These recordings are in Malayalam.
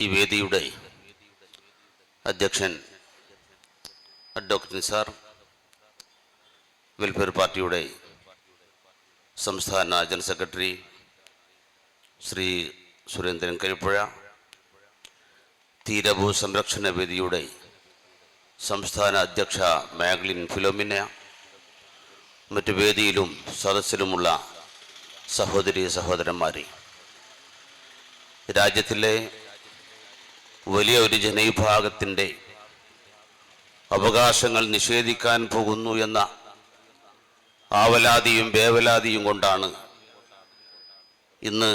ഈ വേദിയുടെ അധ്യക്ഷൻ ഡോക്ടർ നിസാർ വെൽഫെയർ പാർട്ടിയുടെ സംസ്ഥാന ജനറൽ സെക്രട്ടറി ശ്രീ സുരേന്ദ്രൻ കരിപ്പുഴ തീരഭൂ സംരക്ഷണ വേദിയുടെ സംസ്ഥാന അധ്യക്ഷ മാഗ്ലിൻ ഫിലോമിന മറ്റ് വേദിയിലും സദസ്സിലുമുള്ള സഹോദരി സഹോദരന്മാരെ രാജ്യത്തിലെ വലിയ ഒരു ജനവിഭാഗത്തിന്റെ അവകാശങ്ങൾ നിഷേധിക്കാൻ പോകുന്നു എന്ന ആവലാതിയും വേവലാതിയും കൊണ്ടാണ് ഇന്ന്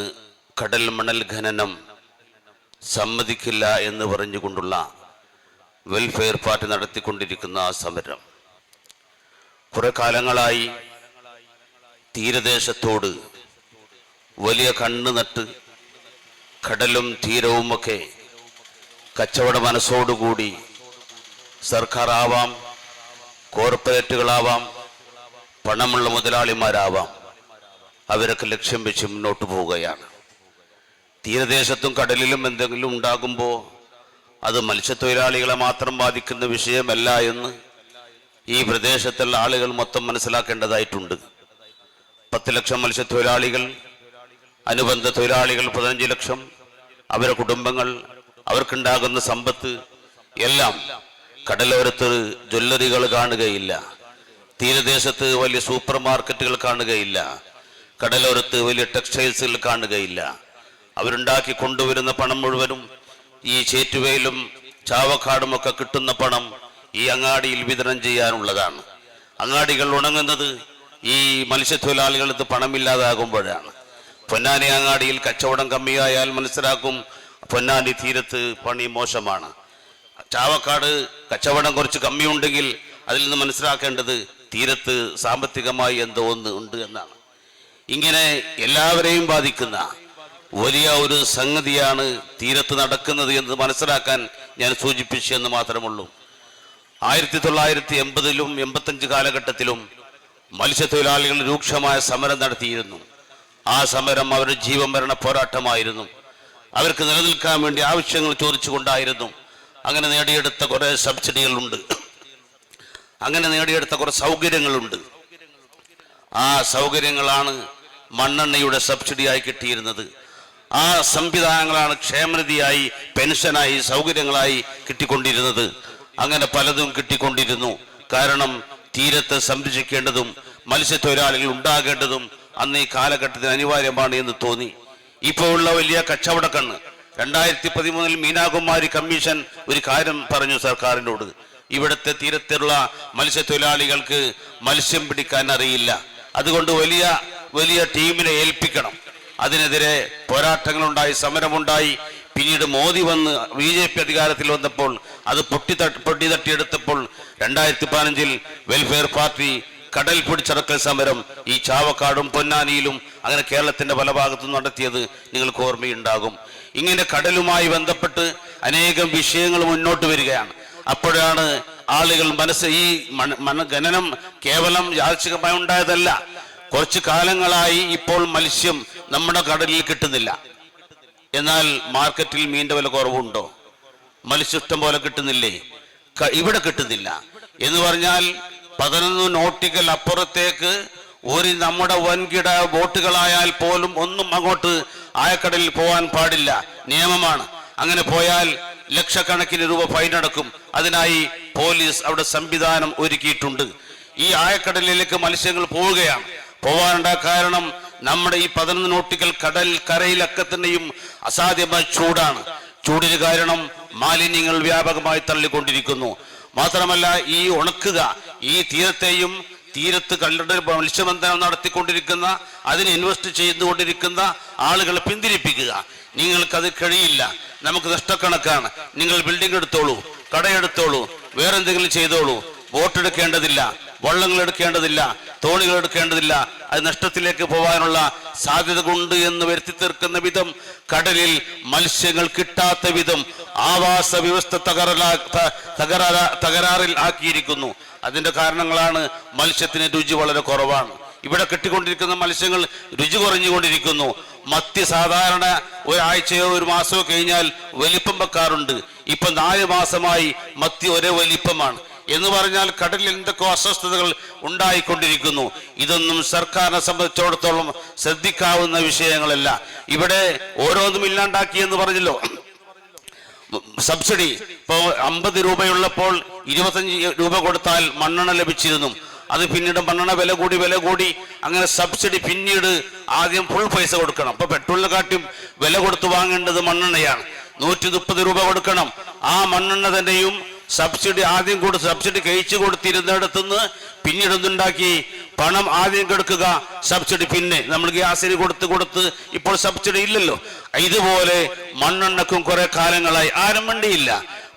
കടൽ മണൽ ഖനനം സമ്മതിക്കില്ല എന്ന് പറഞ്ഞുകൊണ്ടുള്ള വെൽഫെയർ പാർട്ടി നടത്തിക്കൊണ്ടിരിക്കുന്ന ആ സമരം. കുറെ കാലങ്ങളായി തീരദേശത്തോട് വലിയ കണ്ണ് നട്ട് കടലും തീരവുമൊക്കെ കച്ചവട മനസ്സോടുകൂടി സർക്കാർ ആവാം കോർപ്പറേറ്റുകളാവാം പണമുള്ള മുതലാളിമാരാവാം. അവരൊക്കെ ലക്ഷ്യം വെച്ച് മുന്നോട്ട് പോവുകയാണ്. തീരദേശത്തും കടലിലും എന്തെങ്കിലും ഉണ്ടാകുമ്പോൾ അത് മത്സ്യത്തൊഴിലാളികളെ മാത്രം ബാധിക്കുന്ന വിഷയമല്ല എന്ന് ഈ പ്രദേശത്തുള്ള ആളുകൾ മൊത്തം മനസ്സിലാക്കേണ്ടതായിട്ടുണ്ട്. പത്ത് ലക്ഷം മത്സ്യത്തൊഴിലാളികൾ അനുബന്ധ തൊഴിലാളികൾ പതിനഞ്ച് ലക്ഷം അവരുടെ കുടുംബങ്ങൾ അവർക്കുണ്ടാകുന്ന സമ്പത്ത് എല്ലാം കടലോരത്ത് ജ്വല്ലറികൾ കാണുകയില്ല. തീരദേശത്ത് വലിയ സൂപ്പർ മാർക്കറ്റുകൾ കാണുകയില്ല. കടലോരത്ത് വലിയ ടെക്സ്റ്റൈൽസുകൾ കാണുകയില്ല. അവരുണ്ടാക്കി കൊണ്ടുവരുന്ന പണം മുഴുവനും ഈ ചേറ്റുവയിലും ചാവക്കാടും ഒക്കെ കിട്ടുന്ന പണം ഈ അങ്ങാടിയിൽ വിതരണം ചെയ്യാനുള്ളതാണ്. അങ്ങാടികൾ ഉണങ്ങുന്നത് ഈ മത്സ്യത്തൊഴിലാളികൾക്ക് പണമില്ലാതാകുമ്പോഴാണ്. പൊന്നാനി അങ്ങാടിയിൽ കച്ചവടം കമ്മിയായാൽ മനസ്സിലാക്കും പൊന്നാനി തീരത്ത് പണി മോശമാണ്. ചാവക്കാട് കച്ചവടം കുറച്ച് കമ്മിയുണ്ടെങ്കിൽ അതിൽ നിന്ന് മനസ്സിലാക്കേണ്ടത് തീരത്ത് സാമ്പത്തികമായി എന്തോ ഒന്ന് ഉണ്ട് എന്നാണ്. ഇങ്ങനെ എല്ലാവരെയും ബാധിക്കുന്ന വലിയ ഒരു സംഗതിയാണ് തീരത്ത് നടക്കുന്നത് എന്ന് മനസ്സിലാക്കാൻ ഞാൻ സൂചിപ്പിച്ചു എന്ന് മാത്രമുള്ളൂ. ആയിരത്തി തൊള്ളായിരത്തി എൺപതിലും എൺപത്തഞ്ച് കാലഘട്ടത്തിലും മത്സ്യത്തൊഴിലാളികൾ രൂക്ഷമായ സമരം നടത്തിയിരുന്നു. ആ സമരം അവരുടെ ജീവൻ മരണ പോരാട്ടമായിരുന്നു. അവർക്ക് നിലനിൽക്കാൻ വേണ്ടി ആവശ്യങ്ങൾ ചോദിച്ചുകൊണ്ടായിരുന്നു. അങ്ങനെ നേടിയെടുത്ത കുറെ സബ്സിഡികളുണ്ട്. അങ്ങനെ നേടിയെടുത്ത കുറെ സൗകര്യങ്ങളുണ്ട്. ആ സൗകര്യങ്ങളാണ് മണ്ണെണ്ണയുടെ സബ്സിഡിയായി കിട്ടിയിരുന്നത്. ആ സംവിധാനങ്ങളാണ് ക്ഷേമനിധിയായി പെൻഷനായി സൗകര്യങ്ങളായി കിട്ടിക്കൊണ്ടിരുന്നത്. അങ്ങനെ പലതും കിട്ടിക്കൊണ്ടിരുന്നു. കാരണം തീരത്തെ സംരക്ഷിക്കേണ്ടതും മത്സ്യത്തൊഴിലാളികൾ ഉണ്ടാകേണ്ടതും അന്ന് ഈ കാലഘട്ടത്തിന് അനിവാര്യമാണ് എന്ന് തോന്നി. ഇപ്പോൾ ഉള്ള വലിയ കച്ചവടക്കണ്ണ് രണ്ടായിരത്തി പതിമൂന്നിൽ മീനാകുമാരി കമ്മീഷൻ ഒരു കാര്യം പറഞ്ഞു സർക്കാരിനോട്. ഇവിടുത്തെ തീരത്തുള്ള മത്സ്യത്തൊഴിലാളികൾക്ക് മത്സ്യം പിടിക്കാൻ അറിയില്ല. അതുകൊണ്ട് വലിയ വലിയ ടീമിനെ ഏൽപ്പിക്കണം. അതിനെതിരെ പോരാട്ടങ്ങളുണ്ടായി സമരമുണ്ടായി. പിന്നീട് മോദി വന്ന് ബി ജെ പി അധികാരത്തിൽ വന്നപ്പോൾ അത് പൊട്ടി പൊട്ടി തട്ടിയെടുത്തപ്പോൾ രണ്ടായിരത്തി പതിനഞ്ചിൽ വെൽഫെയർ പാർട്ടി കടൽ പിടിച്ചടക്കൽ സമരം ഈ ചാവക്കാടും പൊന്നാനിയിലും അങ്ങനെ കേരളത്തിന്റെ പല ഭാഗത്തും നടത്തിയത് നിങ്ങൾക്ക് ഓർമ്മയുണ്ടാകും. ഇങ്ങനെ കടലുമായി ബന്ധപ്പെട്ട് അനേകം വിഷയങ്ങൾ മുന്നോട്ട് വരികയാണ്. അപ്പോഴാണ് ആളുകൾ മനസ്സ് ഈ ഖനനം കേവലം യാദൃശികമായി ഉണ്ടായതല്ല. കുറച്ചു കാലങ്ങളായി ഇപ്പോൾ മത്സ്യം നമ്മുടെ കടലിൽ കിട്ടുന്നില്ല. എന്നാൽ മാർക്കറ്റിൽ മീന്റെ വില കുറവുണ്ടോ? മത്സ്യം ഇഷ്ടം പോലെ കിട്ടുന്നില്ലേ ഇവിടെ കിട്ടുന്നില്ല. എന്ന് പറഞ്ഞാൽ പതിനൊന്ന് നോട്ടിക്കൽ അപ്പുറത്തേക്ക്. ഒരു നമ്മുടെ വൻകിട ബോട്ടുകളായാൽ പോലും ഒന്നും അങ്ങോട്ട് ആയക്കടലിൽ പോകാൻ പാടില്ല. നിയമമാണ്. അങ്ങനെ പോയാൽ ലക്ഷക്കണക്കിന് രൂപ ഫൈൻ അടക്കും. അതിനായി പോലീസ് അവിടെ സംവിധാനം ഒരുക്കിയിട്ടുണ്ട്. ഈ ആയക്കടലിലേക്ക് മത്സ്യങ്ങൾ പോവുകയാണ്. പോവാനുണ്ട കാരണം നമ്മുടെ ഈ പതിനൊന്ന് നോട്ടിക്കൽ കടൽ കരയിലൊക്കെ തന്നെയും അസാധ്യമായ ചൂടാണ്. ചൂടിന് കാരണം മാലിന്യങ്ങൾ വ്യാപകമായി തള്ളിക്കൊണ്ടിരിക്കുന്നു. മാത്രമല്ല ഈ ഉണക്കുക ഈ തീരത്തെയും തീരത്ത് കണ്ടിട്ട് മത്സ്യബന്ധനം നടത്തിക്കൊണ്ടിരിക്കുന്ന അതിന് ഇൻവെസ്റ്റ് ചെയ്തുകൊണ്ടിരിക്കുന്ന ആളുകളെ പിന്തിരിപ്പിക്കുക. നിങ്ങൾക്കത് കഴിയില്ല. നമുക്ക് നഷ്ടക്കണക്കാണ്. നിങ്ങൾ ബിൽഡിംഗ് എടുത്തോളൂ കടയെടുത്തോളൂ വേറെന്തെങ്കിലും ചെയ്തോളൂ. ബോട്ട് എടുക്കേണ്ടതില്ല വള്ളങ്ങൾ എടുക്കേണ്ടതില്ല തോണികൾ എടുക്കേണ്ടതില്ല. അത് നഷ്ടത്തിലേക്ക് പോകാനുള്ള സാധ്യത കൊണ്ട് എന്ന് വരുത്തി തീർക്കുന്ന വിധം കടലിൽ മത്സ്യങ്ങൾ കിട്ടാത്ത വിധം ആവാസ വ്യവസ്ഥ തകരാ ത- തകരാ തകരാറിൽ ആക്കിയിരിക്കുന്നു. അതിന്റെ കാരണങ്ങളാണ് മത്സ്യത്തിന് രുചി വളരെ കുറവാണ്. ഇവിടെ കിട്ടിക്കൊണ്ടിരിക്കുന്ന മത്സ്യങ്ങൾ രുചി കുറഞ്ഞുകൊണ്ടിരിക്കുന്നു. മത്തി സാധാരണ ഒരാഴ്ചയോ ഒരു മാസമോ കഴിഞ്ഞാൽ വലിപ്പം വെക്കാറുണ്ട്. ഇപ്പൊ നാല് മാസമായി മത്തി ഒരേ വലിപ്പമാണ്. എന്ന് പറഞ്ഞാൽ കടലിൽ എന്തൊക്കെ അസ്വസ്ഥതകൾ ഉണ്ടായിക്കൊണ്ടിരിക്കുന്നു. ഇതൊന്നും സർക്കാരിനെ സംബന്ധിച്ചിടത്തോളം ശ്രദ്ധിക്കാവുന്ന വിഷയങ്ങളല്ല. ഇവിടെ ഓരോന്നും ഇല്ലാണ്ടാക്കി എന്ന് പറഞ്ഞല്ലോ. സബ്സിഡി. ഇപ്പോ അമ്പത് രൂപയുള്ളപ്പോൾ ഇരുപത്തഞ്ച് രൂപ കൊടുത്താൽ മണ്ണെണ്ണ ലഭിച്ചിരുന്നു. അത് പിന്നീട് മണ്ണെണ്ണ വില കൂടി വില കൂടി. അങ്ങനെ സബ്സിഡി പിന്നീട് ആദ്യം ഫുൾ പൈസ കൊടുക്കണം. അപ്പൊ പെട്രോളിനെ കാട്ടിയും വില കൊടുത്ത് വാങ്ങേണ്ടത് മണ്ണെണ്ണയാണ്. നൂറ്റി മുപ്പത് രൂപ കൊടുക്കണം. ആ മണ്ണെണ്ണ തന്നെയും സബ്സിഡി ആദ്യം കൊടുത്ത് സബ്സിഡി കഴിച്ചു കൊടുത്തിരുന്നിടത്തുനിന്ന് പിന്നീട് എന്തുണ്ടാക്കി പണം ആദ്യം കെടുക്കുക സബ്സിഡി പിന്നെ. നമ്മൾ ഗ്യാസിന് കൊടുത്ത് കൊടുത്ത് ഇപ്പോൾ സബ്സിഡി ഇല്ലല്ലോ. ഇതുപോലെ മണ്ണെണ്ണക്കും കുറെ കാലങ്ങളായി ആരും വണ്ടിയില്ല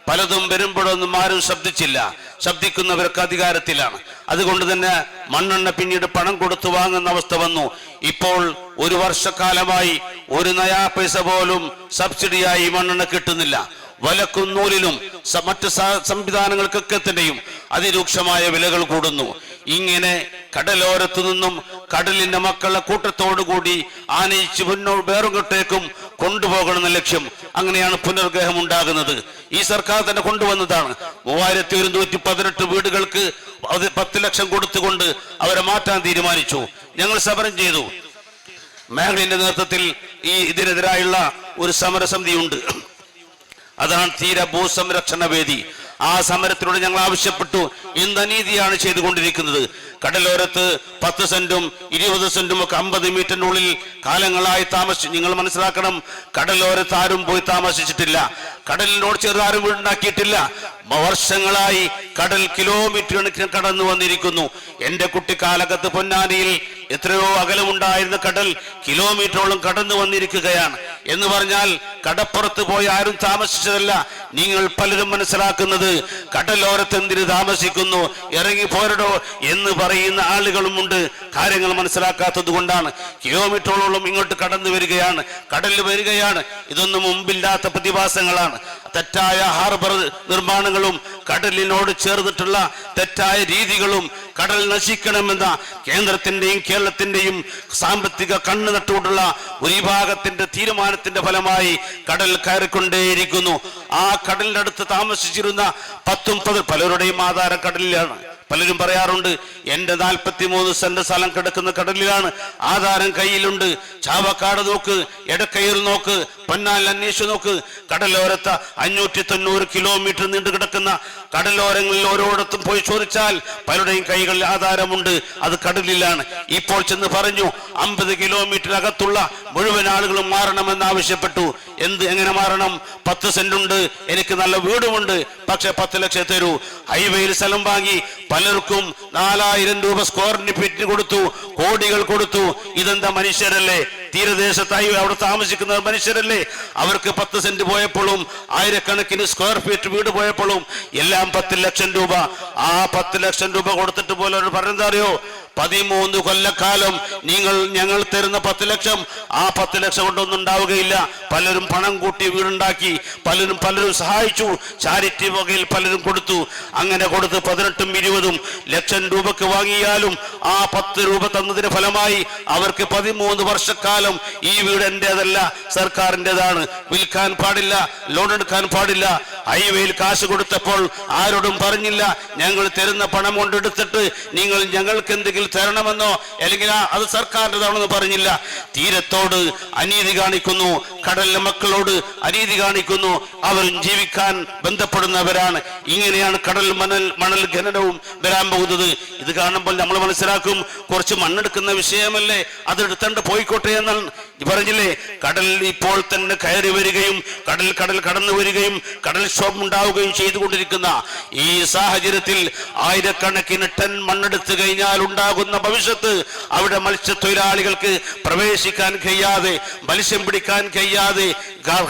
പലതും വരുമ്പോഴൊന്നും ആരും ശബ്ദിച്ചില്ല. ശബ്ദിക്കുന്നവർക്ക് അധികാരത്തിലാണ്. അതുകൊണ്ട് തന്നെ മണ്ണെണ്ണ പിന്നീട് പണം കൊടുത്തു വാങ്ങുന്ന അവസ്ഥ വന്നു. ഇപ്പോൾ ഒരു വർഷക്കാലമായി ഒരു നയാ പൈസ പോലും സബ്സിഡിയായി മണ്ണെണ്ണ കിട്ടുന്നില്ല. വലക്കും നൂലിലും സ- മറ്റ് സംവിധാനങ്ങൾക്കൊക്കെ തന്നെയും അതിരൂക്ഷമായ വിലകൾ കൂടുന്നു. ഇങ്ങനെ കടലോരത്തു നിന്നും കടലിന്റെ മക്കളുടെ കൂട്ടത്തോടുകൂടി ആനയിച്ച് മുന്നോ വേറുകട്ടേക്കും കൊണ്ടുപോകണമെന്ന ലക്ഷ്യം അങ്ങനെയാണ് പുനർഗ്രഹം ഉണ്ടാകുന്നത്. ഈ സർക്കാർ തന്നെ കൊണ്ടുവന്നതാണ്. മൂവായിരത്തി ഒരുന്നൂറ്റി പതിനെട്ട് വീടുകൾക്ക് പത്ത് ലക്ഷം കൊടുത്തുകൊണ്ട് അവരെ മാറ്റാൻ തീരുമാനിച്ചു. ഞങ്ങൾ സമരം ചെയ്തു. മേഖലയുടെ നേതൃത്വത്തിൽ ഈ ഇതിനെതിരായുള്ള ഒരു സമരസമിതിയുണ്ട്. അതാണ് തീര ഭൂസംരക്ഷണ വേദി ആ സമരത്തിലൂടെ ഞങ്ങൾ ആവശ്യപ്പെട്ടു. എന്ത് അനീതിയാണ് ചെയ്തുകൊണ്ടിരിക്കുന്നത്? കടലോരത്ത് പത്ത് സെന്റും ഇരുപത് സെന്റും ഒക്കെ അമ്പത് മീറ്ററിനുള്ളിൽ കാലങ്ങളായി താമസിച്ചു നിങ്ങൾ മനസ്സിലാക്കണം കടലോരത്ത് ആരും പോയി താമസിച്ചിട്ടില്ല. കടലിനോട് ചെറുതാരും ആരും വീടുണ്ടാക്കിയിട്ടില്ല വർഷങ്ങളായി കടൽ കിലോമീറ്റർ കണക്കിന് കടന്നു വന്നിരിക്കുന്നു. എന്റെ കുട്ടിക്കാലകത്ത് പൊന്നാനിയിൽ എത്രയോ അകലമുണ്ടായിരുന്ന കടൽ കിലോമീറ്ററോളം കടന്നു വന്നിരിക്കുകയാണ്. എന്ന് പറഞ്ഞാൽ കടപ്പുറത്ത് പോയി ആരും താമസിച്ചതല്ല. നിങ്ങൾ പലരും മനസ്സിലാക്കുന്നത് കടലോരത്ത് താമസിക്കുന്നു ഇറങ്ങി പോരടോ എന്ന് പറയുന്ന ആളുകളുമുണ്ട് കാര്യങ്ങൾ മനസ്സിലാക്കാത്തത് കൊണ്ടാണ്. കിലോമീറ്ററോളം ഇങ്ങോട്ട് കടന്നു വരികയാണ്. കടലിൽ വരികയാണ്. ഇതൊന്നും മുമ്പില്ലാത്ത പ്രതിഭാസങ്ങളാണ്. തെറ്റായ ഹാർബർ നിർമ്മാണങ്ങളും കടലിനോട് ചേർന്നിട്ടുള്ള തെറ്റായ രീതികളും കടൽ നശിക്കണമെന്ന കേന്ദ്രത്തിന്റെയും കേരളത്തിന്റെയും സാമ്പത്തിക കണ്ണു നട്ടുകൊണ്ടുള്ള ഒരു വിഭാഗത്തിന്റെ തീരുമാനത്തിന്റെ ഫലമായി കടൽ കയറിക്കൊണ്ടേയിരിക്കുന്നു. ആ കടലിനടുത്ത് താമസിച്ചിരുന്ന പത്തും പതി പലരുടെയും ആധാരം കടലിലാണ് പലരും പറയാറുണ്ട് എന്റെ നാൽപ്പത്തി മൂന്ന് സെന്റ് സ്ഥലം കിടക്കുന്ന കടലിലാണ് ആധാരം കയ്യിലുണ്ട്. ചാവക്കാട് നോക്ക് എടക്കയിൽ നോക്ക് പൊന്നാൽ അന്വേഷിച്ച് നോക്ക്. കടലോരത്ത് അഞ്ഞൂറ്റി തൊണ്ണൂറ് കിലോമീറ്റർ നീണ്ടു കിടക്കുന്ന കടലോരങ്ങളിൽ ഓരോടത്തും പോയി ചോദിച്ചാൽ പലരുടെയും കൈകളിൽ ആധാരമുണ്ട്. അത് കടലിലാണ്. ഇപ്പോൾ ചെന്ന് പറഞ്ഞു അമ്പത് കിലോമീറ്റർ അകത്തുള്ള മുഴുവൻ ആളുകളും മാറണമെന്ന് ആവശ്യപ്പെട്ടു. എന്ത് എങ്ങനെ മാറണം? പത്ത് സെന്റ് ഉണ്ട് എനിക്ക് നല്ല വീടുമുണ്ട് പക്ഷെ പത്ത് ലക്ഷം തരൂ. ഹൈവേയിൽ സ്ഥലം വാങ്ങി പലർക്കും നാലായിരം രൂപ സ്ക്വയറിന് ഫീറ്റ് കൊടുത്തു കോടികൾ കൊടുത്തു. ഇതെന്താ മനുഷ്യരല്ലേ? തീരദേശത്തായി അവിടെ താമസിക്കുന്ന മനുഷ്യരല്ലേ? അവർക്ക് പത്ത് സെന്റ് പോയപ്പോഴും ആയിരക്കണക്കിന് സ്ക്വയർ ഫീറ്റ് വീട് പോയപ്പോഴും എല്ലാം പത്ത് ലക്ഷം രൂപ. ആ പത്ത് ലക്ഷം രൂപ കൊടുത്തിട്ട് പോലെ അവർ പറഞ്ഞെന്താ അറിയോ? പതിമൂന്ന് കൊല്ലക്കാലം നിങ്ങൾ ഞങ്ങൾ തരുന്ന പത്ത് ലക്ഷം ആ പത്ത് ലക്ഷം കൊണ്ടൊന്നും ഉണ്ടാവുകയില്ല. പലരും പണം കൂട്ടി വീടുണ്ടാക്കി പലരും പലരും സഹായിച്ചു ചാരിറ്റി വകയിൽ പലരും കൊടുത്തു. അങ്ങനെ കൊടുത്ത് പതിനെട്ടും ഇരുപതും ലക്ഷം രൂപക്ക് വാങ്ങിയാലും ആ പത്ത് രൂപ തന്നതിന് ഫലമായി അവർക്ക് പതിമൂന്ന് വർഷക്കാലം ഈ വീട് എന്റെതല്ല സർക്കാരിന്റെതാണ് വിൽക്കാൻ പാടില്ല ലോൺ എടുക്കാൻ പാടില്ല. ഹൈവേയിൽ കാശ് കൊടുത്തപ്പോൾ ആരോടും പറഞ്ഞില്ല ഞങ്ങൾ തരുന്ന പണം കൊണ്ടെടുത്തിട്ട് നിങ്ങൾ ഞങ്ങൾക്ക് എന്തെങ്കിലും തരണമെന്നോ അല്ലെങ്കിൽ അത് സർക്കാരിന്റെതാണെന്ന് പറഞ്ഞില്ല. തീരത്തോട് അനീതി കാണിക്കുന്നു. കടലിലെ മക്കളോട് അനീതി കാണിക്കുന്നു. അവരും ജീവിക്കാൻ ബന്ധപ്പെടുന്നവരാണ്. ഇങ്ങനെയാണ് കടൽ മണൽ മണൽ ഖനനവും വരാൻ പോകുന്നത്. ഇത് കാണുമ്പോൾ നമ്മൾ മനസ്സിലാക്കും കുറച്ച് മണ്ണെടുക്കുന്ന വിഷയമല്ലേ? അതെടുത്തണ്ട് പോയിക്കോട്ടെ എന്നാണ് പറഞ്ഞില്ലേ? കടൽ ഇപ്പോൾ തന്നെ കയറി വരികയും കടൽ കടൽ കടന്നു വരികയും കടൽ ക്ഷോഭം ഉണ്ടാവുകയും ചെയ്തുകൊണ്ടിരിക്കുന്ന ഈ സാഹചര്യത്തിൽ ആയിരക്കണക്കിന് ടൺ മണ്ണെടുത്ത് കഴിഞ്ഞാൽ ഉണ്ടാകുന്ന ഭവിഷ്യത്ത് അവിടെ മത്സ്യത്തൊഴിലാളികൾക്ക് പ്രവേശിക്കാൻ കഴിയാതെ മത്സ്യം പിടിക്കാൻ കഴിയാതെ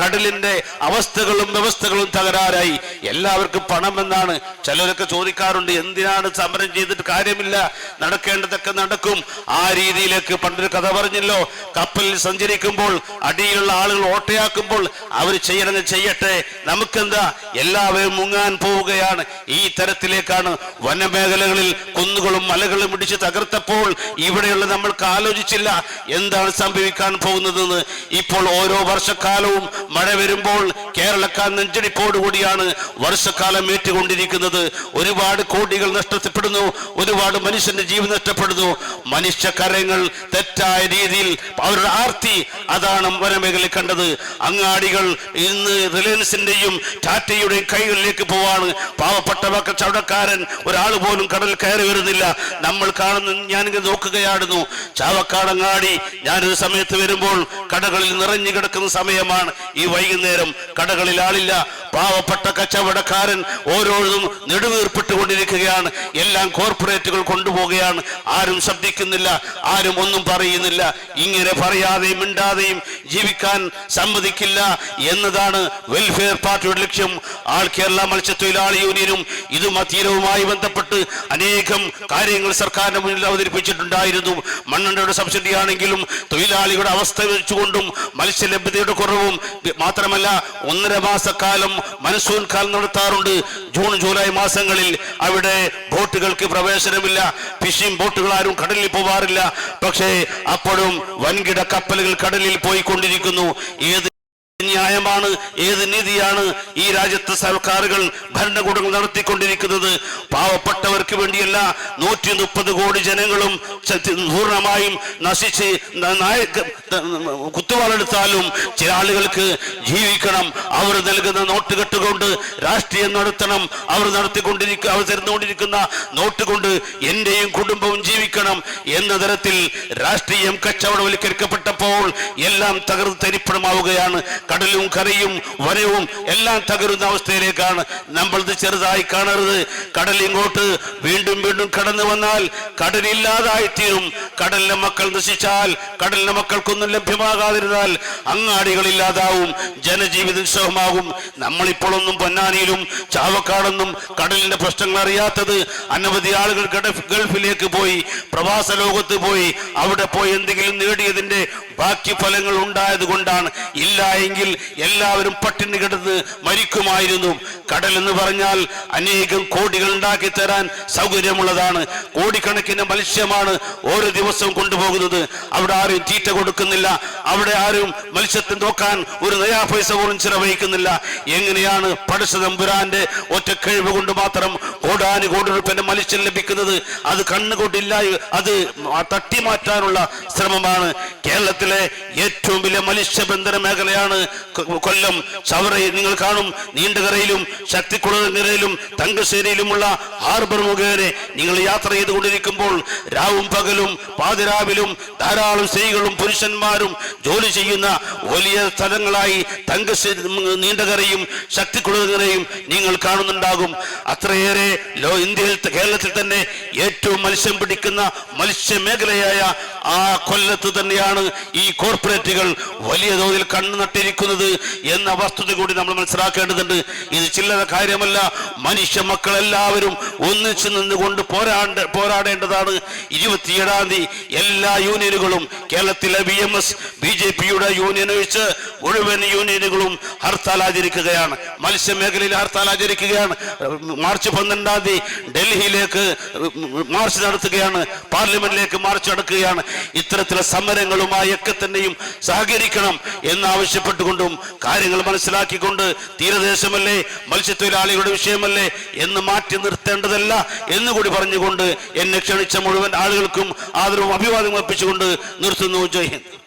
കടലിന്റെ അവസ്ഥകളും വ്യവസ്ഥകളും തകരാറായി. എല്ലാവർക്കും പണം എന്നാണ് ചിലരൊക്കെ ചോദിക്കാറുണ്ട് എന്തിനാണ് സമരം ചെയ്തിട്ട് കാര്യമില്ല നടക്കേണ്ടതൊക്കെ നടക്കും. ആ രീതിയിലേക്ക് പണ്ടൊരു കഥ പറഞ്ഞല്ലോ കപ്പലിൽ സഞ്ചരിക്കുമ്പോൾ അടിയിലുള്ള ആളുകൾ ഓട്ടയാക്കുമ്പോൾ അവർ ചെയ്യണമെന്ന് ചെയ്യട്ടെ. നമുക്കെന്താ? എല്ലാവരും മുങ്ങാൻ പോവുകയാണ്. ഈ തരത്തിലേക്കാണ് വനമേഖലകളിൽ കുന്നുകളും മലകളും ഇടിച്ച് തകർത്തപ്പോൾ ഇവിടെയുള്ള നമ്മൾക്ക് ആലോചിച്ചില്ല എന്താണ് സംഭവിക്കാൻ പോകുന്നതെന്ന്. ഇപ്പോൾ ഓരോ വർഷക്കാലവും മഴ വരുമ്പോൾ കേരളക്കാർ നെഞ്ചടിപ്പോടുകൂടിയാണ് വർഷക്കാലം ഏറ്റുകൊണ്ടിരിക്കുന്നത്. ഒരുപാട് കോടികൾ നഷ്ടപ്പെടുന്നു ഒരുപാട് മനുഷ്യന്റെ ജീവൻ നഷ്ടപ്പെടുന്നു. മനുഷ്യക്കരങ്ങൾ തെറ്റായ രീതിയിൽ അവരുടെ ആർത്തി അതാണ് വനമേഖലയിൽ കണ്ടത്. അങ്ങാടികൾ ഇന്ന് റിലയൻസിന്റെയും ടാറ്റയുടെയും കൈകളിലേക്ക് പോവാണ്. പാവപ്പെട്ട ചവടക്കാരൻ ഒരാൾ പോലും കടൽ കയറി വരുന്നില്ല. നമ്മൾ കാണുന്ന ഞാനിങ്ങനെ നോക്കുകയായിരുന്നു. ചാവക്കാടങ്ങാടി ഞാനൊരു സമയത്ത് വരുമ്പോൾ കടകളിൽ നിറഞ്ഞു കിടക്കുന്ന സമയമാണ്. ഈ വൈകുന്നേരം കടകളിൽ ആളില്ല. പാവപ്പെട്ട കച്ചവടക്കാരൻ ഓരോന്നും നെടുവീർപ്പിട്ടുകൊണ്ടിരിക്കുകയാണ്. എല്ലാം കോർപ്പറേറ്റുകൾ കൊണ്ടുപോവുകയാണ്. ആരും ശബ്ദിക്കുന്നില്ല ആരും ഒന്നും പറയുന്നില്ല. ഇങ്ങനെ പറയാതെയും മിണ്ടാതെയും ജീവിക്കാൻ സമ്മതിക്കില്ല എന്നതാണ് വെൽഫെയർ പാർട്ടിയുടെ ലക്ഷ്യം. ആൾ കേരള മത്സ്യത്തൊഴിലാളി യൂണിയനും ഇത് തീരവുമായി ബന്ധപ്പെട്ട് അനേകം കാര്യങ്ങൾ സർക്കാരിന്റെ മുന്നിൽ അവതരിപ്പിച്ചിട്ടുണ്ടായിരുന്നു. മണ്ണെണ്ണയുടെ സബ്സിഡി ആണെങ്കിലും തൊഴിലാളികളുടെ അവസ്ഥ വെച്ചുകൊണ്ടും മത്സ്യലഭ്യതയുടെ കുറവും മാത്രമല്ല ഒന്നര മാസക്കാലം മൺസൂൺ കാലം നടത്താറുണ്ട്. ജൂൺ ജൂലൈ മാസങ്ങളിൽ അവിടെ ബോട്ടുകൾക്ക് പ്രവേശനമില്ല. ഫിഷിംഗ് ബോട്ടുകൾ ആരും കടലിൽ പോവാറില്ല. പക്ഷേ അപ്പോഴും വൻകിട കപ്പലുകൾ കടലിൽ പോയിക്കൊണ്ടിരിക്കുന്നു. ഏത് ന്യായമാണ് ഏത് നീതിയാണ് ഈ രാജ്യത്തെ സർക്കാരുകൾ ഭരണകൂടങ്ങൾ നടത്തിക്കൊണ്ടിരിക്കുന്നത്? പാവപ്പെട്ടവർക്ക് വേണ്ടിയല്ല നൂറ്റി മുപ്പത് കോടി ജനങ്ങളും പൂർണമായും നശിച്ച് കുത്തുവാളെടുത്താലും ചില ആളുകൾക്ക് ജീവിക്കണം. അവർ നൽകുന്ന നോട്ട് കെട്ടുകൊണ്ട് രാഷ്ട്രീയം നടത്തണം. അവർ നടത്തിക്കൊണ്ടിരിക്കുക അവർ തരുന്നുകൊണ്ടിരിക്കുന്ന നോട്ട് കൊണ്ട് എന്റെയും കുടുംബവും ജീവിക്കണം എന്ന തരത്തിൽ രാഷ്ട്രീയം കച്ചവടവൽക്കരിക്കപ്പെട്ടപ്പോൾ എല്ലാം തകർന്ന് തരിപ്പണമാവുകയാണ്. കടലും കരയും വരവും എല്ലാം തകരുന്ന അവസ്ഥയിലേക്കാണ് നമ്മൾ ഇത് ചെറുതായി കാണരുത്. കടൽ ഇങ്ങോട്ട് വീണ്ടും വീണ്ടും കടന്നു വന്നാൽ കടലില്ലാതായി തീരും കടലിലെ മക്കൾ നശിച്ചാൽ കടലിലെ മക്കൾക്കൊന്നും ലഭ്യമാകാതിരുന്നാൽ അങ്ങാടികളില്ലാതാവും ജനജീവിതം സുഖമാകും നമ്മളിപ്പോഴൊന്നും പൊന്നാനിയിലും ചാവക്കാടൊന്നും കടലിന്റെ പ്രശ്നങ്ങൾ അറിയാത്തത് അനവധി ആളുകൾ ഗൾഫിലേക്ക് പോയി പ്രവാസ ലോകത്ത് പോയി അവിടെ പോയി എന്തെങ്കിലും നേടിയതിന്റെ ബാക്കി ഫലങ്ങൾ ഉണ്ടായത് കൊണ്ടാണ്. ഇല്ല എങ്കിൽ എല്ലാവരും പട്ടിണി കിടന്ന് മരിക്കുമായിരുന്നു. കടൽ എന്ന് പറഞ്ഞാൽ അനേകം കോടികൾ ഉണ്ടാക്കി തരാൻ സൗകര്യമുള്ളതാണ്. കോടിക്കണക്കിന് മത്സ്യമാണ് ഓരോ ദിവസവും കൊണ്ടുപോകുന്നത്. അവിടെ ആരും തീറ്റ കൊടുക്കുന്നില്ല. അവിടെ ആരും മത്സ്യത്തെ നോക്കാൻ ഒരു നയാ പൈസ പോലും ചിലവഴിക്കുന്നില്ല. എങ്ങനെയാണ് പടശതമ്പുരാന്റെ ഒറ്റ കഴിവ് കൊണ്ട് മാത്രം കോടാനു കോടി രൂപന്റെ മത്സ്യം ലഭിക്കുന്നത്? അത് കണ്ണുകൊണ്ടില്ല അത് തട്ടി മാറ്റാനുള്ള ശ്രമമാണ് കേരളത്തിലെ ഏറ്റവും വലിയ മത്സ്യബന്ധന മേഖലയാണ് കൊല്ലം. ചവറയിൽ നിങ്ങൾ കാണും. നീണ്ടകരയിലും ശക്തികുളങ്ങരയിലും തങ്കശ്ശേരിയിലുമുള്ള ഹാർബർ മുഖേന നിങ്ങൾ യാത്ര ചെയ്തുകൊണ്ടിരിക്കുമ്പോൾ രാവും പകലും പാതിരാവിലും ധാരാളം സ്ത്രീകളും പുരുഷന്മാരും ജോലി ചെയ്യുന്ന വലിയ സ്ഥലങ്ങളായി തങ്കശ്ശേരി നീണ്ടകരയും ശക്തികുളങ്ങരയും നിങ്ങൾ കാണുന്നുണ്ടാകും. അത്രയേറെ ലോ ഇന്ത്യയിൽ കേരളത്തിൽ തന്നെ ഏറ്റവും മത്സ്യം പിടിക്കുന്ന മത്സ്യമേഖലയായ ആ കൊല്ലത്ത് തന്നെയാണ് ഈ കോർപ്പറേറ്റുകൾ വലിയ തോതിൽ കണ്ണു നട്ടിരിക്കുന്നത് എന്ന വസ്തുത കൂടി നമ്മൾ മനസ്സിലാക്കേണ്ടതുണ്ട്. ഇത് ചില്ലറ കാര്യമല്ല. മനുഷ്യ മക്കളെല്ലാവരും ഒന്നിച്ചു നിന്നുകൊണ്ട് പോരാണ്ട് പോരാടേണ്ടതാണ്. ഇരുപത്തിയേഴാം തീയതി എല്ലാ യൂണിയനുകളും കേരളത്തിലെ B M S B J പിയുടെ യൂണിയൻ ഒഴിച്ച് മുഴുവൻ യൂണിയനുകളും ഹർത്താൽ ആചരിക്കുകയാണ് മത്സ്യമേഖലയിൽ ഹർത്താൽ ആചരിക്കുകയാണ് മാർച്ച് പന്ത്രണ്ടാം തീയതി ഡൽഹിയിലേക്ക് മാർച്ച് നടത്തുകയാണ്. പാർലമെന്റിലേക്ക് മാർച്ച് നടക്കുകയാണ്. ഇത്തരത്തിലുള്ള സമരങ്ങളുമായി ഒക്കെ തന്നെയും സഹകരിക്കണം എന്നാവശ്യപ്പെട്ടുകൊണ്ടും കാര്യങ്ങൾ മനസ്സിലാക്കിക്കൊണ്ട് തീരദേശമല്ലേ മത്സ്യത്തൊഴിലാളികളുടെ വിഷയമല്ലേ എന്ന് മാറ്റി നിർത്തേണ്ടതല്ല എന്നുകൂടി പറഞ്ഞുകൊണ്ട് എന്നെ ക്ഷണിച്ച മുഴുവൻ ആളുകൾക്കും ആദരവും അഭിവാദ്യം അർപ്പിച്ചുകൊണ്ട് നിർത്തുന്നു. ജയ് ഹിന്ദ്.